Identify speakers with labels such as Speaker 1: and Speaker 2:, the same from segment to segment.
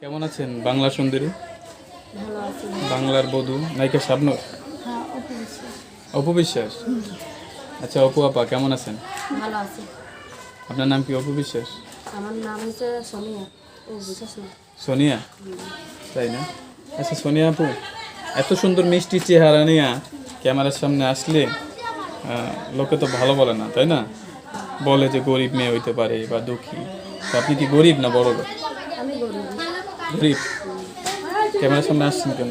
Speaker 1: কেমন আছেন বাংলা সুন্দরী? বাংলার বধূ, নায়িকা শাবনুর? অপু বিশ্বাস। আচ্ছা অপু আপা, কেমন আছেন? আপনার নাম কি, অপু বিশ্বাস?
Speaker 2: সোনিয়া।
Speaker 1: সোনিয়া তাই না? আচ্ছা সোনিয়া আপু, এত সুন্দর মিষ্টি চেহারা নিয়ে ক্যামেরার সামনে আসলে লোকে তো ভালো বলে না, তাই না? বলে যে গরিব মেয়ে হইতে পারে বা দুঃখী। আপনি কি গরিব না বড় লোক
Speaker 2: আমি গরিব।
Speaker 1: গরিব ক্যামেরার সামনে আসছেন কেন?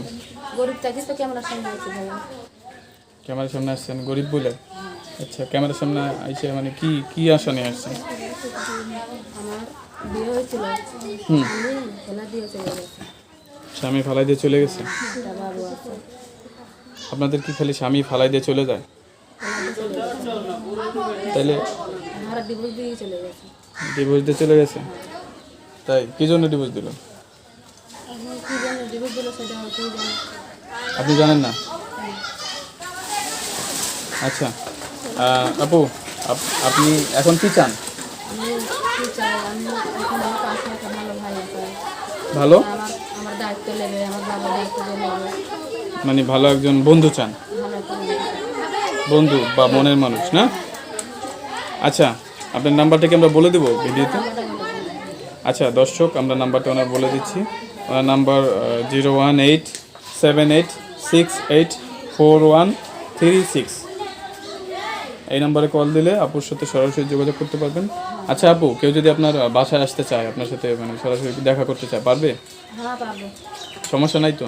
Speaker 2: গরিব থাকি তো ক্যামেরার সামনে আছি ভাইয়া
Speaker 1: ক্যামেরার সামনে আসছেন গরিব বলে? আচ্ছা ক্যামেরার সামনে আইসে মানে কি কি আশা নিয়ে আসছেন?
Speaker 2: বিয়ে হয়েছিল।
Speaker 1: হুম।
Speaker 2: আমি দিয়ে চলে গেছি।
Speaker 1: স্বামী ফালাই দিয়ে চলে গেছে? আপনাদের কি খালি স্বামী ফালাই দিয়ে চলে যায়? তাইলে
Speaker 2: গেছে।
Speaker 1: ডিভোর্স দিয়ে চলে গেছে? তাই কি জন্য ডিভোর্স দিল
Speaker 2: এখন কি জানো ডিভোর্স দিল সেটা
Speaker 1: আপনি জানেন না? আচ্ছা আপু আপ- আপনি এখন কি চান?
Speaker 2: ভালো
Speaker 1: মানে ভালো একজন বন্ধু চান। বন্ধু বা মনের মানুষ না? আচ্ছা আপনার নাম্বারটা কি আমরা বলে দেবো ভিডিওতে? আচ্ছা দর্শক আমরা নাম্বারটা ওনার বলে দিচ্ছি। Number zero one eight seven eight six eight four one three six এই নাম্বারে কল দিলে আপুর সাথে সরাসরি যোগাযোগ করতে পারবেন। আচ্ছা আপু কেউ যদি আপনার বাসায় আসতে চায় আপনার সাথে মানে সরাসরি দেখা করতে চায় পারবে?
Speaker 2: হ্যাঁ
Speaker 1: সমস্যা নাই তো?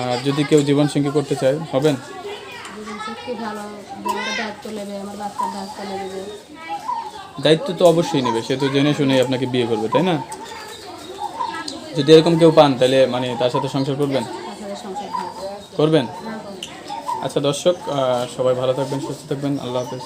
Speaker 1: আর যদি কেউ জীবন সঙ্গী করতে চায় হবেন?
Speaker 2: দায়িত্ব
Speaker 1: তো অবশ্যই নেবে সে তো জেনে শুনেই আপনাকে বিয়ে করবে তাই না? যদি এরকম কেউ পান, তাহলে মানে তার সাথে সংসার করবেন? করবেন? আচ্ছা দর্শক সবাই ভালো থাকবেন, সুস্থ থাকবেন, আল্লাহ হাফেজ।